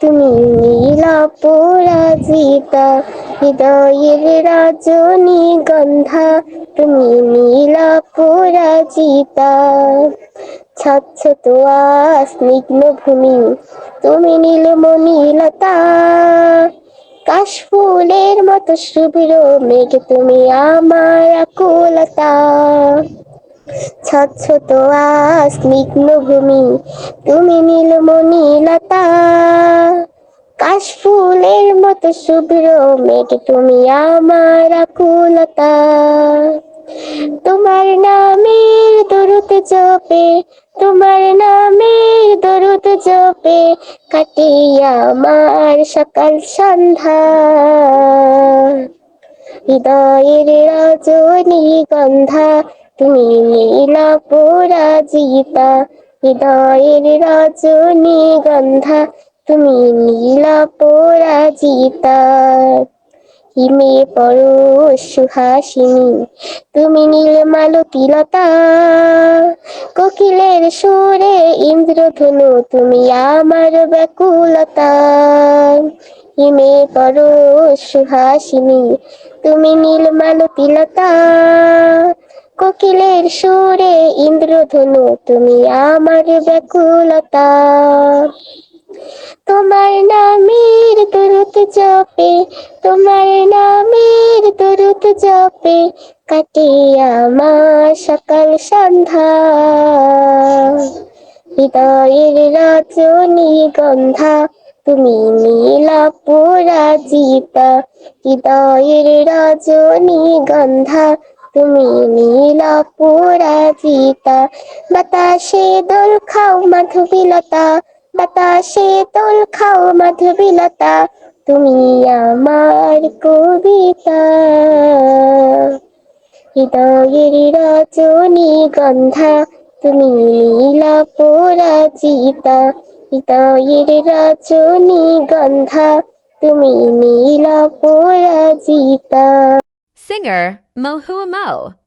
তুমি নীল পরাজিতা, হৃদয়ের রজনী গন্ধা। তুমি নীল পরাজিতা। স্বচ্ছ তোয়া স্নিগ্ধ ভূমি, তুমি নীলমণিলতা। কাশফুলের মতো শুভ্র মেঘ, তুমি আমার আকুলতা। স্বচ্ছ তোয়া স্নিগ্ধ ভূমি, তুমি নীলমণিলতা। কাশফুলের মতো শুভ্র মেঘ তুমি আমার আকুলতা। তোমার নামের দরুদ জপে, তোমার নামের দরুদ জপে কাটে আমার সকাল সন্ধ্যা। হৃদয়ের রজনী গন্ধা, তুমি নীলা পরাজিতা। হৃদয়ের রজনী গন্ধা তুমি নীলা পরাজিতা, হিমে পরো সুহাসিনী। তুমি নীল মালতীলতা, কোকিলের সুরে ইন্দ্রধনু। তুমি আমার ব্যাকুলতা, হিমে পরো সুহাসিনী। তুমি নীল মালতীলতা, কোকিলের সুরে ইন্দ্রধনু। তুমি আমার ব্যাকুলতা। তোমার নামের দরুদ জপে, তোমার নামের দরুদ জপে, কাটে আমার সকাল সন্ধ্যা। হৃদয়ের রজনী গন্ধা, তুমি নীলা পরাজিতা। হৃদয়ের রজনী গন্ধা, তুমি নীলা পরাজিতা। বাতাসে দোল খাও মাধবীলতা বাতাসে দোল খাও মাধবীলতা, তুমি আমার কবিতা। হৃদয়ের রজনী গন্ধা, তুমি নীলা পরাজিতা। হৃদয়ের রজনী গন্ধা, তুমি নীলা পরাজিতা। Singer Mohuamo.